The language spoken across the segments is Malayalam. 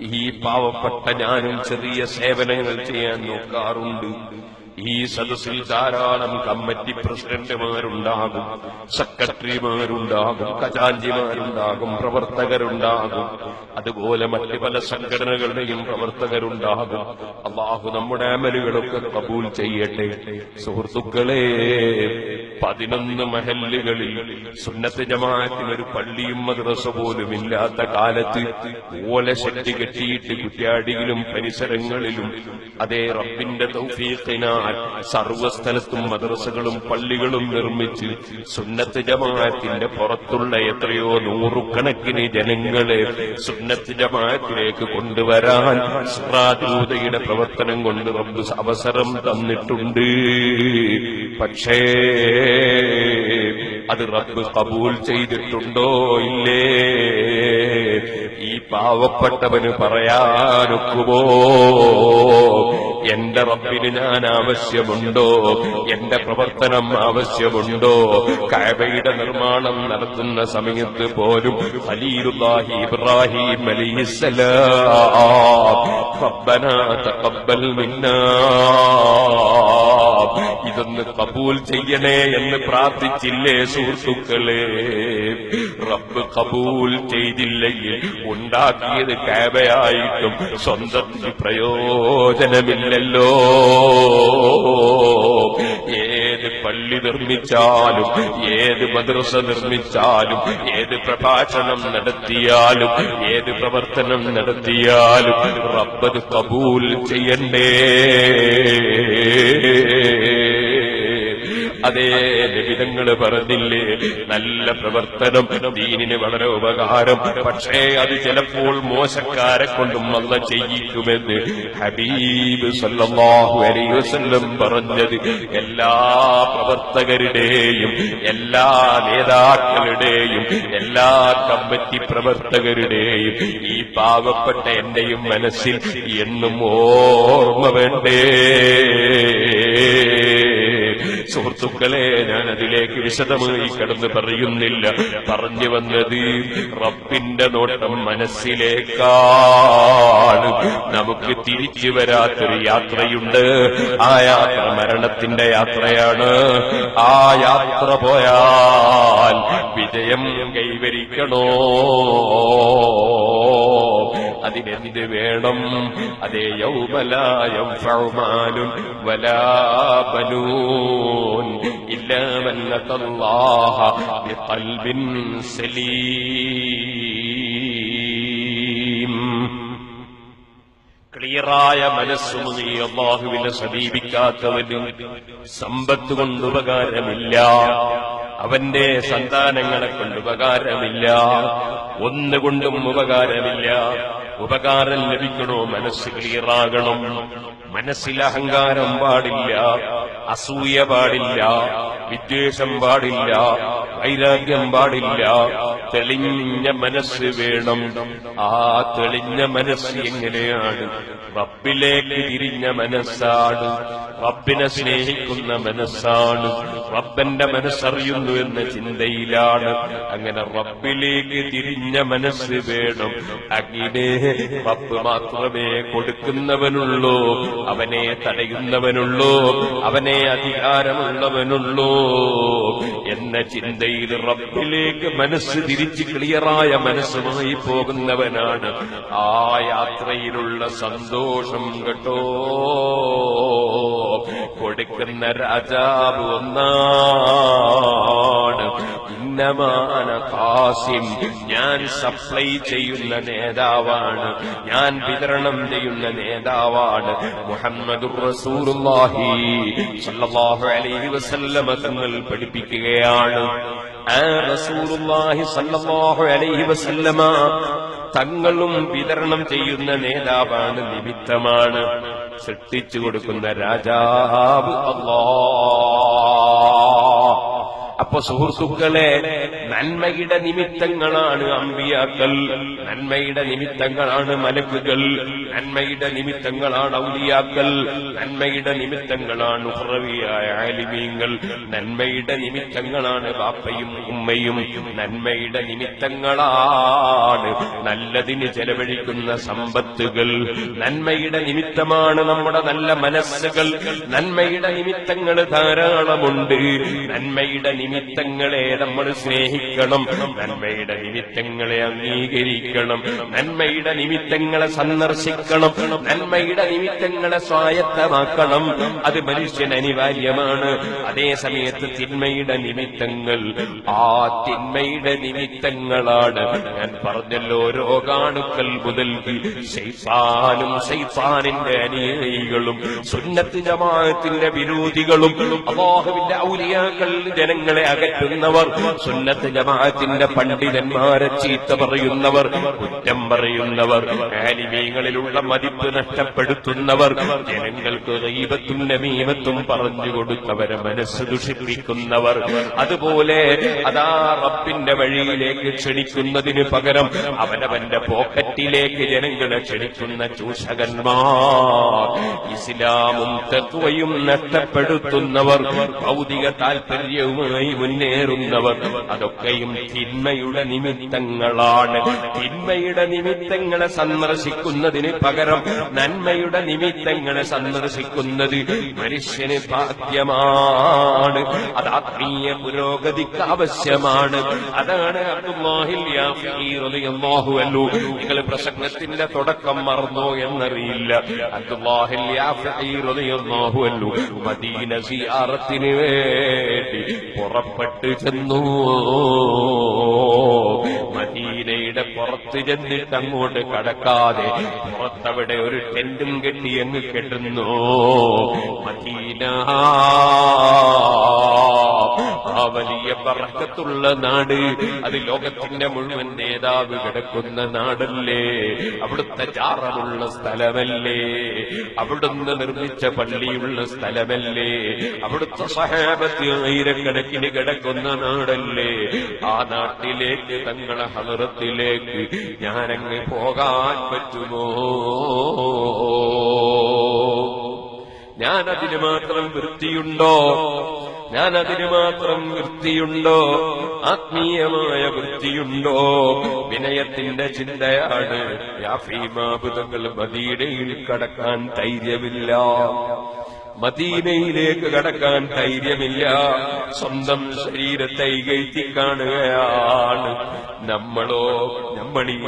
ഈ പാവപ്പെട്ട ഞാനും ചെറിയ സേവനങ്ങൾ ചെയ്യാൻ നോക്കാറുണ്ട്. ഈ സദസ്സിൽ ധാരാളം കമ്മിറ്റി പ്രസിഡന്റുമാരുണ്ടാകും സെക്രട്ടറിമാരുണ്ടാകും ഖജാഞ്ചിമാരുണ്ടാകും പ്രവർത്തകരുണ്ടാകും. അതുപോലെ മറ്റ് പല സംഘടനകളുടെയും പ്രവർത്തകരുണ്ടാകും. അള്ളാഹു നമ്മുടെ അമലുകളൊക്കെ കബൂൽ ചെയ്യട്ടെ. സുഹൃത്തുക്കളെ പതിനൊന്ന് മഹല്ലുകളിൽ സുന്നത്ത് ഒരു പള്ളിയും മദ്രസ പോലും ഇല്ലാത്ത കാലത്ത് ശക്തി കെട്ടിയിട്ട് കുറ്റ്യാടിയിലും പരിസരങ്ങളിലും അതേ റബ്ബിന്റെ തൗഫീഖിനാൽ സർവസ്ഥലത്തും മദ്രസകളും പള്ളികളും നിർമ്മിച്ച് സുന്നത്ത് ജമാഅത്തിന്റെ പുറത്തുള്ള എത്രയോ നൂറുകണക്കിന് ജനങ്ങളെ സുന്നത്ത് ജമാഅത്തിലേക്ക് കൊണ്ടുവരാൻ സിറാജൂതയുടെ പ്രവർത്തനം കൊണ്ട് റബ്ബ് അവസരം തന്നിട്ടുണ്ട്. പക്ഷേ അത് റബ്ബ് കബൂൽ ചെയ്തിട്ടുണ്ടോ? ഇല്ലേ? ഈ പാവപ്പെട്ടവന് പറയാനൊക്കുമോ? എന്റെ റബ്ബിന് ഞാൻ ആവശ്യമുണ്ടോ? എന്റെ പ്രവർത്തനം ആവശ്യമുണ്ടോ? കഅബയുടെ നിർമ്മാണം നടത്തുന്ന സമയത്ത് പോലും ഖലീലുല്ലാഹി ഇബ്രാഹിം അലൈഹിസ്സലാം. മിന്നാ. ഇതൊന്ന് കബൂൽ ചെയ്യണേ എന്ന് പ്രാർത്ഥിച്ചില്ലേ സുഹൃത്തുക്കളെ. റബ്ബ് കബൂൽ ചെയ്തില്ലെങ്കിൽ ഉണ്ടാക്കിയത് കാവയായിട്ടും സ്വന്തത്തിന് പ്രയോജനമില്ലല്ലോ. ഏത് പള്ളി നിർമ്മിച്ചാലും ഏത് മദ്രസ നിർമ്മിച്ചാലും ഏത് പ്രഭാഷണം നടത്തിയാലും ഏത് പ്രവർത്തനം നടത്തിയാലും റബ്ബത് കബൂൽ ചെയ്യണ്ടേ. അതേ നിബിധങ്ങൾ പറഞ്ഞില്ലേ? നല്ല പ്രവർത്തനം ദീനിന് വളരെ ഉപകാരം. പക്ഷേ അത് ചിലപ്പോൾ മോശക്കാരെ കൊണ്ടും അല്ല ചെയ്യിക്കുമെന്ന് ഹബീബ് സല്ലല്ലാഹു അലൈഹി വസല്ലം പറഞ്ഞത്. എല്ലാ പ്രവർത്തകരുടെയും എല്ലാ നേതാക്കളുടെയും എല്ലാ കമ്മിറ്റി പ്രവർത്തകരുടെയും ഈ പാവപ്പെട്ട എന്റെയും മനസ്സിൽ എന്നും ഓർമ്മ വേണ്ടേ? സുഹൃത്തുക്കളെ ഞാൻ അതിലേക്ക് വിശദമായി കടന്നു പറയുന്നില്ല. പറഞ്ഞു വന്നത് റബ്ബിന്റെ നോട്ടം മനസ്സിലേക്കാണ്. നമുക്ക് തിരിച്ചു വരാത്തൊരു യാത്രയുണ്ട്. ആ യാത്ര മരണത്തിന്റെ യാത്രയാണ്. ആ യാത്ര പോയാൽ വിജയം കൈവരിക്കണോ? അതിനെന്ത് വേണം? അതേ യൗമലായം ഫൗമാനും വലാബനൂൻ ഇല്ലാമല്ലതല്ലാഹ ബിഖൽബിൻ സലീം. ക്ലിയറായ നീ അള്ളാഹുവിനെ സമീപിക്കാത്തവന് സമ്പത്ത് കൊണ്ട് ഉപകാരമില്ല. അവന്റെ സന്താനങ്ങളെ കൊണ്ട് ഉപകാരമില്ല. ഒന്നുകൊണ്ടും ഉപകാരമില്ല. ഉപകാരം ലഭിക്കണോ? മനസ്സ് ക്ലിയറാകണം. മനസ്സിൽ അഹങ്കാരം പാടില്ല. അസൂയ പാടില്ല. വിദ്വേഷം പാടില്ല. വൈരാഗ്യം പാടില്ല. തെളിഞ്ഞ മനസ്സ് വേണം. ആ തെളിഞ്ഞ മനസ്സ് എങ്ങനെയാണ്? റബ്ബിലേക്ക് തിരിഞ്ഞ മനസ്സാണ്. റബ്ബിനെ സ്നേഹിക്കുന്ന മനസ്സാണ്. റബ്ബന്റെ മനസ്സറിയുന്നു എന്ന ചിന്തയിലാണ്. അങ്ങനെ റബ്ബിലേക്ക് തിരിഞ്ഞ മനസ്സ് വേണം. അങ്ങനെ റബ്ബ് മാത്രമേ കൊടുക്കുന്നവനുള്ളൂ. അവനെ തടയുന്നവനുള്ളൂ. അവനെ അധികാരമുള്ളവനുള്ളൂ. എന്ന ചിന്തയിൽ റബ്ബിലേക്ക് മനസ്സ് തിരിച്ച് ക്ലിയറായ മനസ്സുമായി പോകുന്നവനാണ്. ആ യാത്രയിലുള്ള സന്തോഷം കേട്ടോ. കൊടുക്കുന്ന രാജാവ് ഒന്നാണ്. ഇന്നമാന കാസിം ഞാൻ സപ്ലൈ ചെയ്യുന്ന നേതാവാണ്. ഞാൻ വിതരണം ചെയ്യുന്ന നേതാവാണ് മുഹമ്മദ് അലൈഹി വസല്ലമ തങ്ങൾ പഠിപ്പിക്കുകയാണ്. അലൈഹി വസല്ലമ തങ്ങളും വിതരണം ചെയ്യുന്ന നേതാവാണ് നിമിത്തമാണ്. സൃഷ്ടിച്ചു കൊടുക്കുന്ന രാജാവ് അല്ലാ അപ്പൊ സുഹൃത്തുക്കളെ നന്മയുടെ നിമിത്തങ്ങളാണ് അമ്പിയാക്കൾ. നന്മയുടെ നിമിത്തങ്ങളാണ് മലക്കുകൾ. നന്മയുടെ നിമിത്തങ്ങളാണ് ഔലിയാക്കൾ. നന്മയുടെ നിമിത്തങ്ങളാണ് ഉറവിയായ ആലിമീങ്ങൾ. നന്മയുടെ നിമിത്തങ്ങളാണ് ബാപ്പയും ഉമ്മയും. നന്മയുടെ നിമിത്തങ്ങളാണ് നല്ലതിന് ചെലവഴിക്കുന്ന സമ്പത്തുകൾ. നന്മയുടെ നിമിത്തമാണ് നമ്മുടെ നല്ല മനസ്സുകൾ. നന്മയുടെ നിമിത്തങ്ങൾ ധാരാളമുണ്ട്. നന്മയുടെ നിമിത്തങ്ങളെ നമ്മൾ സ്നേഹിക്കണം നന്മയുടെ നിമിത്തങ്ങളെ അംഗീകരിക്കണം. നന്മയുടെ നിമിത്തങ്ങളെ സന്ദർശിക്കണം. നന്മയുടെ നിമിത്തങ്ങളെ സ്വായത്തമാക്കണം. അത് മനുഷ്യൻ അനിവാര്യമാണ്. അതേ സമയത്ത് തിന്മയുടെ നിമിത്തങ്ങൾ ആ തിന്മയുടെ നിമിത്തങ്ങളാണ്. ഞാൻ പറഞ്ഞല്ലോ രോഗാണുക്കൾ മുതൽ ശൈത്താനും ശൈത്താനിന്റെ അനുയായികളും സുന്നത്തിന്റെ ജമാഅത്തിന്റെ വിരോധികളും അള്ളാഹുവിന്റെ ഔലിയാക്കൾ ജനങ്ങളെ അകറ്റുന്നവർ സുന്നത്ത് ജമാഅത്തിന്റെ പണ്ഡിതന്മാരെ ചീത്ത പറയുന്നവർ കുറ്റം പറയുന്നവർ ആലിമീങ്ങളിലുള്ള മതിപ്പ് നഷ്ടപ്പെടുത്തുന്നവർ ജനങ്ങൾക്ക് ദൈവത്തും നമീമത്തും പറഞ്ഞു കൊടുത്തവരെ മനസ്സ് ദുഷിപ്പിക്കുന്നവർ. അതുപോലെ അതാ റബ്ബിന്റെ വഴിയിലേക്ക് ക്ഷണിക്കുന്നതിന് പകരം അവനവന്റെ പോക്കറ്റിലേക്ക് ജനങ്ങളെ ക്ഷണിക്കുന്ന ചൂഷകന്മാർ ഇസ്ലാമും തത്വയും നഷ്ടപ്പെടുത്തുന്നവർ ഭൗതിക താൽപര്യവുമായി മുന്നേറുന്നവർ. അതൊക്കെയും തിന്മയുടെ നിമിത്തങ്ങളാണ്. തിന്മയുടെ നിമിത്തങ്ങളെ സന്ദർശിക്കുന്നതിന് പകരം നന്മയുടെ നിമിത്തങ്ങളെ സന്ദർശിക്കുന്നത് മനുഷ്യന് ഭാഗ്യമാണ്. അത് ആത്മീയ പുരോഗതിക്ക് ആവശ്യമാണ്. അതാണ് അബ്ദുല്ലാഹില്ലാഹുവല്ലോ നിങ്ങൾ പ്രസംഗത്തിന്റെ തുടക്കം മറന്നോ എന്നറിയില്ല. അബ്ദുല്ലാഹില്ലാഹുവല്ലോ മദീന സിയാറത്തിന് വേണ്ടി പുറപ്പെട്ടു ചെന്നു. മദീനയുടെ പുറത്ത് ചെന്നിട്ട് അങ്ങോട്ട് കടക്കാതെ പുറത്തവിടെ ഒരു ടെന്റും കെട്ടി അങ്ങ് കെട്ടുന്നു. മദീന ആ വലിയ പറക്കത്തുള്ള നാട്. അത് ലോകത്തിന്റെ മുഴുവൻ നേതാവ് കിടക്കുന്ന നാടല്ലേ? അവിടുത്തെ ചാറമുള്ള സ്ഥലമല്ലേ? അവിടുന്ന് നിർമ്മിച്ച പള്ളിയുള്ള സ്ഥലമല്ലേ? അവിടുത്തെ സഹാബത്ത് ആയിരക്കണക്കിന് കിടക്കുന്ന നാടല്ലേ? ആ നാട്ടിലേക്ക് തങ്ങളെ ഹലറത്തിലേക്ക് ഞാനങ്ങ് പോകാൻ പറ്റുമോ? ഞാനതിന് മാത്രം വൃത്തിയുണ്ടോ? ഞാൻ അതിന് മാത്രം വൃത്തിയുണ്ടോ? ആത്മീയമായ വൃത്തിയുണ്ടോ? വിനയത്തിന്റെ ചിന്തയാണ് യാഫീമാബുധങ്ങൾ മദീനയിൽ കടക്കാൻ ധൈര്യമില്ല. മദീനയിലേക്ക് കടക്കാൻ ധൈര്യമില്ല. സ്വന്തം ശരീരത്തെ ഇകഴ്ത്തി കാണുകയാണ്. നമ്മളോ നമ്മൾ ഈ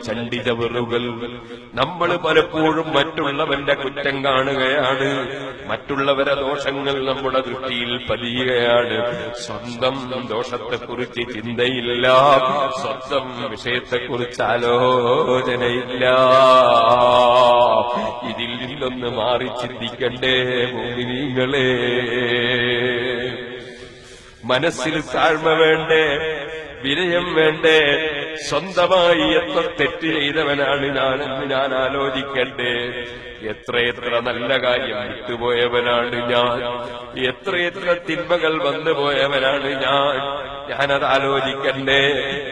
ചണ്ഡിത വെറുകൾ നമ്മൾ പലപ്പോഴും മറ്റുള്ളവന്റെ കുറ്റം കാണുകയാണ്. മറ്റുള്ളവരെ ദോഷങ്ങൾ നമ്മുടെ ദൃഷ്ടിയിൽ പതിയുകയാണ്. സ്വന്തം ദോഷത്തെക്കുറിച്ച് ചിന്തയില്ല. സ്വന്തം വിഷയത്തെക്കുറിച്ച് ആലോചനയില്ല. ഇതിൽ നിന്നൊന്ന് മാറി ചിന്തിക്കണ്ടേ മോഹിനിങ്ങളെ മനസ്സിൽ താഴ്മ വേണ്ടേ വിനയം വേണ്ടേ സ്വന്തമായി എത്ര തെറ്റ് ചെയ്തവനാണ് ഞാനെന്ന് ഞാൻ ആലോചിക്കണ്ടേ. എത്രയെത്ര നല്ല കാര്യം വിട്ടുപോയവനാണ് ഞാൻ. എത്രയെത്ര തിന്മകൾ വന്നുപോയവനാണ് ഞാൻ. ഞാനത് ആലോചിക്കണ്ടേ.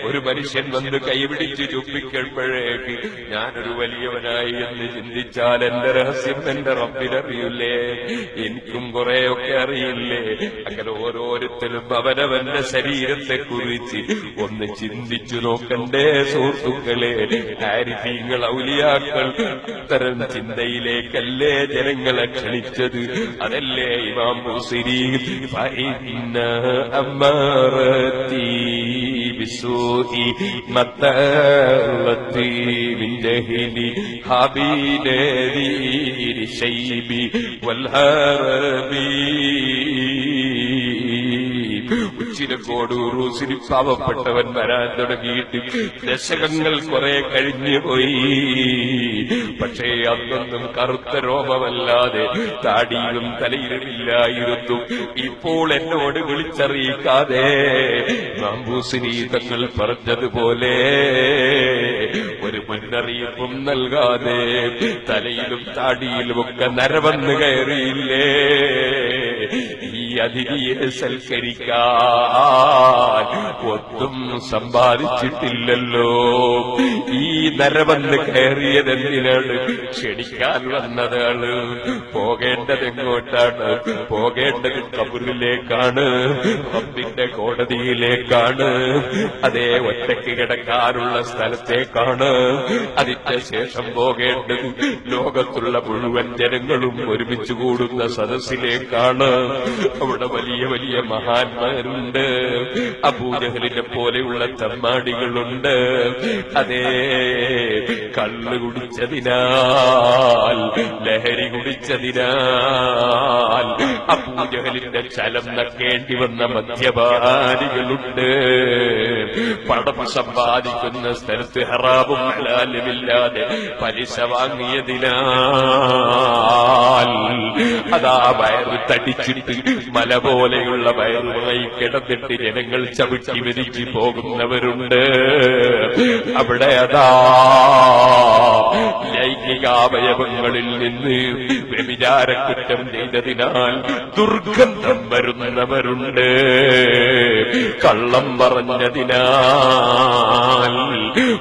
ഒരു മനുഷ്യൻ വന്ന് കൈപിടിച്ച് ചുപ്പിക്കപ്പോഴേക്ക് ഞാനൊരു വലിയവനായി എന്ന് ചിന്തിച്ചാൽ എന്റെ രഹസ്യം എന്റെ റബ്ബിനറിയില്ലേ എനിക്കും കുറെയൊക്കെ അറിയില്ലേ? അങ്ങനെ ഓരോരുത്തരും അവനവന്റെ ശരീരത്തെ കുറിച്ച് ഒന്ന് ചിന്തിച്ചു നോക്കണ്ടേ സുഹൃത്തുക്കളെ. ആരിഫീങ്ങൾ ഔലിയാക്കൾ ഇത്തരം ചിന്തയിലേക്കല്ലേ ജനങ്ങളെ ക്ഷണിച്ചത്? അതല്ലേ ഇമാം മുസിരി ഫഇന്ന അമ്മാറത്തി ബിസൂഇ മത്തവത്തി ജഹലി ഹബീനദീർ ശൈബി വൽഹറബി ഉച്ചിരക്കോട് ഉറൂസിൽ പാവപ്പെട്ടവൻ വരാൻ തുടങ്ങിയിട്ട് ദശകങ്ങൾ കുറെ കഴിഞ്ഞു പോയി. പക്ഷേ അന്നൊന്നും കറുത്ത രോമമല്ലാതെ താടിയിലും തലയിലുമില്ലായിരുന്നു. ഇപ്പോൾ എന്നോട് വിളിച്ചറിയിക്കാതെ മാമ്പൂസിനി തങ്ങൾ പറഞ്ഞതുപോലെ ഒരു മുന്നറിയിപ്പും നൽകാതെ തലയിലും താടിയിലും ഒക്കെ നരവന്ന് കയറിയില്ലേ? അതിഥിയെ സൽക്കരിക്കാൻ ഒത്തും സമ്പാദിച്ചിട്ടില്ലല്ലോ. ഈ നരവന്ന് കയറിയത് എന്തിനാണ് ക്ഷണിക്കാൻ വന്നതാണ്? പോകേണ്ടത് എങ്ങോട്ടാണ് പോകേണ്ടത് കബുറിലേക്കാണ് റബ്ബിന്റെ കോടതിയിലേക്കാണ് അതേ ഒറ്റയ്ക്ക് കിടക്കാനുള്ള സ്ഥലത്തേക്കാണ്. അതിന്റെ ശേഷം പോകേണ്ടത് ലോകത്തുള്ള മുഴുവൻ ജനങ്ങളും ഒരുമിച്ച് കൂടുന്ന സദസ്സിലേക്കാണ്. അവിടെ വലിയ വലിയ മഹാന്മാരുണ്ട്. അബൂജഹലിനെ പോലെയുള്ള തമ്മാടികളുണ്ട്. അതേ കള്ള് കുടിച്ചതിനാൽ ലഹരി കുടിച്ചതിനാൽ അബൂജഹലിന്റെ ചലം നക്കേണ്ടി വന്ന മദ്യപാനികളുണ്ട്. പണം സമ്പാദിക്കുന്ന സ്ഥലത്ത് ഹറാബും ഹലാലുമില്ലാതെ പലിശ വാങ്ങിയതിനാൽ അതാ വയറ് തടിച്ചിട്ട് മല പോലെയുള്ള വയറുമായി കിടന്നിട്ട് ജനങ്ങൾ ചവിട്ടി മരിച്ചു പോകുന്നവരുണ്ട്. അവിടെ അതാ ലൈംഗികാവയവങ്ങളിൽ നിന്ന് വ്യഭിചാരക്കുറ്റം ചെയ്തതിനാൽ ദുർഗന്ധം വരുന്നവരുണ്ട്. കള്ളം പറഞ്ഞതിനാൽ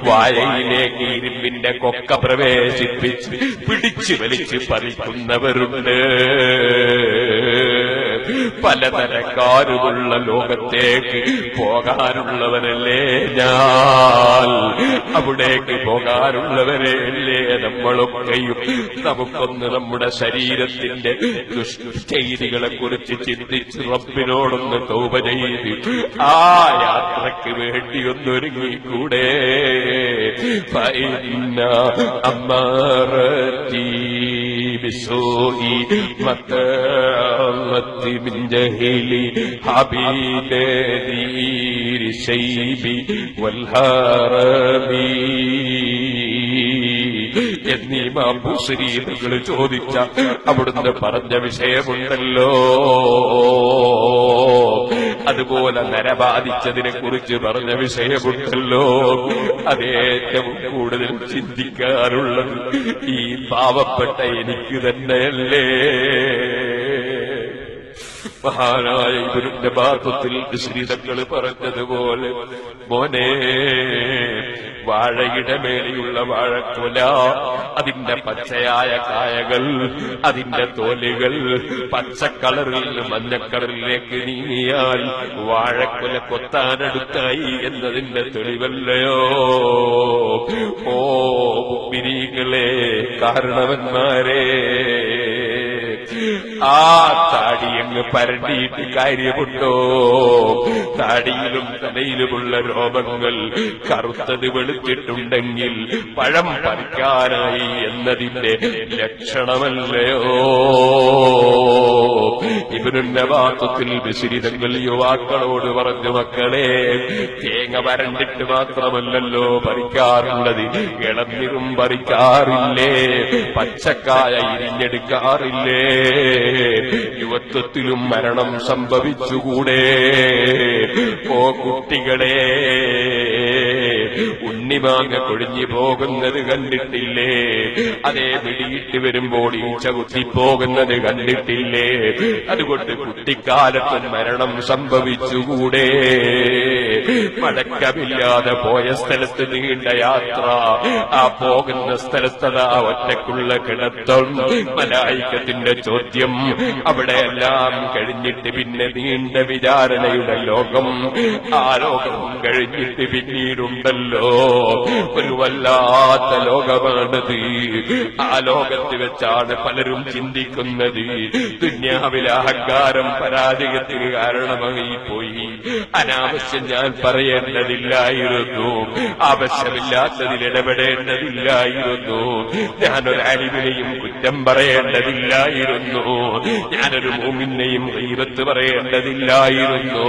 വായയിലേക്ക് ഇരുമ്പിന്റെ കൊക്ക പ്രവേശിപ്പിച്ച് പിടിച്ചു വലിച്ച് പറിക്കുന്നവരുണ്ട് പലതരക്കാരുമുള്ള ലോകത്തേക്ക് പോകാനുള്ളവനല്ലേ ഞാൻ. അവിടേക്ക് പോകാനുള്ളവരല്ലേ നമ്മളൊക്കെയും. നമുക്കൊന്ന് നമ്മുടെ ശരീരത്തിന്റെ ദുഷ്ചെയ്തികളെ കുറിച്ച് ചിന്തിച്ച് റബ്ബിനോടൊന്ന് തൗപ ചെയ്ത് ആ യാത്രയ്ക്ക് വേണ്ടി ഒന്നൊരുങ്ങിക്കൂടെ അമ്മാറത്തി بالسوء وقعت من جهلي حبيب دير الشيب والهرمين എന്നീ മാപ്പുശ്രീകൾ ചോദിച്ച അവിടുന്ന് പറഞ്ഞ വിഷയമുണ്ടല്ലോ. അതുപോലെ നരബാധിച്ചതിനെ കുറിച്ച് പറഞ്ഞ വിഷയമുണ്ടല്ലോ. അതേറ്റവും കൂടുതൽ ചിന്തിക്കാറുള്ളത് ഈ പാവപ്പെട്ട എനിക്ക് തന്നെയല്ലേ. മഹാനായ ഇവരുടെ ഭാഗത്തിൽ ശ്രീതങ്ങൾ പറഞ്ഞതുപോലെ മോനെ വാഴയുടെ മേലെയുള്ള വാഴക്കൊല അതിന്റെ പച്ചയായ കായകൾ അതിന്റെ തോലുകൾ പച്ചക്കളറിൽ നിന്ന് മഞ്ഞക്കളറിലേക്ക് നീങ്ങിയാൽ വാഴക്കൊല കൊത്താനടുത്തായി എന്നതിന്റെ തെളിവല്ലയോ? ഓ മിനികളെ കാരണവന്മാരെ ആ താടി അങ്ങ് പരണ്ടിയിട്ട് കാര്യമുണ്ടോ? താടിയിലും തലയിലുമുള്ള രോമങ്ങൾ കറുത്തത് വെളുത്തിട്ടുണ്ടെങ്കിൽ പഴം പറിക്കാനായി എന്നതിന്റെ ലക്ഷണമല്ലയോ? ഇവരുടെ വാത്തത്തിൽ വിശരിതങ്ങൾ യുവാക്കളോട് പറഞ്ഞു മക്കളെ തേങ്ങ വരണ്ടിട്ട് മാത്രമല്ലല്ലോ പറിക്കാറുള്ളത്. ഇളന്നിരും പറിക്കാറില്ലേ? പച്ചക്കായ ഇരിഞ്ഞെടുക്കാറില്ലേ? യുവത്വത്തിലും മരണം സംഭവിച്ചുകൂടെ? ഓ കുട്ടികളെ ഉണ്ണിമാങ്ങ കൊഴിഞ്ഞു പോകുന്നത് കണ്ടിട്ടില്ലേ? അതേ പിടിയിട്ട് വരുമ്പോൾ ഈച്ച കുത്തിപ്പോകുന്നത് കണ്ടിട്ടില്ലേ? അതുകൊണ്ട് കുട്ടിക്കാലത്ത് മരണം സംഭവിച്ചുകൂടെ? മടക്കമില്ലാതെ പോയ സ്ഥലത്ത് നീണ്ട യാത്ര. ആ പോകുന്ന സ്ഥലത്തതാ ഒറ്റക്കുള്ള കിടത്തം മലായിക്കത്തിന്റെ ചോദ്യം. അവിടെ എല്ലാം കഴിഞ്ഞിട്ട് പിന്നെ നീണ്ട വിചാരണയുടെ ലോകം. ആ ലോകം കഴിഞ്ഞിട്ട് പിന്നീടുണ്ടല്ലോ. ഒരു വല്ലാത്ത ലോകമാണത് ആ ലോകത്ത് വെച്ചാണ് പലരും ചിന്തിക്കുന്നത്. ദുന്യാവിലെ അഹങ്കാരം പരാജയത്തിന് കാരണമായി പോയി. അനാവശ്യം ഞാൻ പറയേണ്ടതില്ലായിരുന്നു. ആവശ്യമില്ലാത്തതിൽ ഇടപെടേണ്ടതില്ലായിരുന്നു. ഞാനൊരു അലിവിനെയും കുറ്റം പറയേണ്ടതില്ലായിരുന്നു. ഞാനൊരു മൂമിനെയും ദൈവത്ത് പറയേണ്ടതില്ലായിരുന്നു.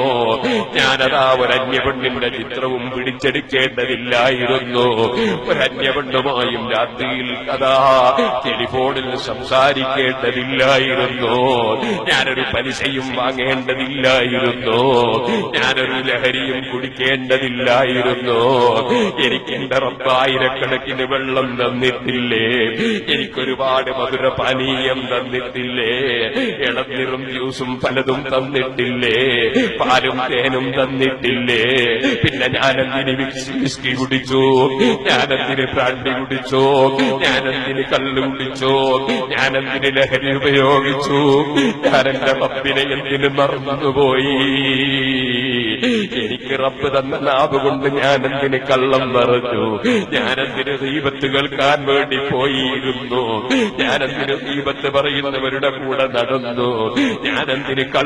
ഞാനതാ ഒരന്യപെണ്ണിന്റെ ചിത്രവും പിടിച്ചെടുക്കേണ്ടതില്ലായിരുന്നു. ഒരന്യപെണ്ണുമായും രാത്രിയിൽ അതാ ടെലിഫോണിൽ സംസാരിക്കേണ്ടതില്ലായിരുന്നു. ഞാനൊരു പലിശയും വാങ്ങേണ്ടതില്ലായിരുന്നു. ഞാനൊരു ലഹരിയും കുടിക്കേണ്ടതില്ലായിരുന്നു. എനിക്ക് എന്റെ റബ്ബായിരക്കണക്കിന് വെള്ളം തന്നിട്ടില്ലേ? എനിക്കൊരുപാട് മധുര പാനീയം തന്നിട്ടില്ലേ? ഇളനീറും ജ്യൂസും പലതും തന്നിട്ടില്ലേ? പാലും തേനും തന്നിട്ടില്ലേ? പിന്നെ ഞാനെന്തിന് വിസ്കി കുടിച്ചു? ഞാനെന്തിന് ബ്രാൻഡി കുടിച്ചു? ഞാനെന്തിന് കല്ല് കുടിച്ചു? ഞാനെന്തിന് ലഹരി ഉപയോഗിച്ചു? ഞാനെന്റെ പപ്പിനെ എന്തിന് മറന്നുപോയി? റബ്ബ് തന്ന നാവ് കൊണ്ട് ഞാൻ എന്തിന് കള്ളം പറഞ്ഞു? ഞാൻ എന്തിന് ദീപത്ത് കേൾക്കാൻ വേണ്ടി പോയിരുന്നു? ഞാൻ എന്തിന് ദീപത്ത് പറയുന്നവരുടെ കൂടെ നടന്നു? ഞാനെന്തിന് കള്ള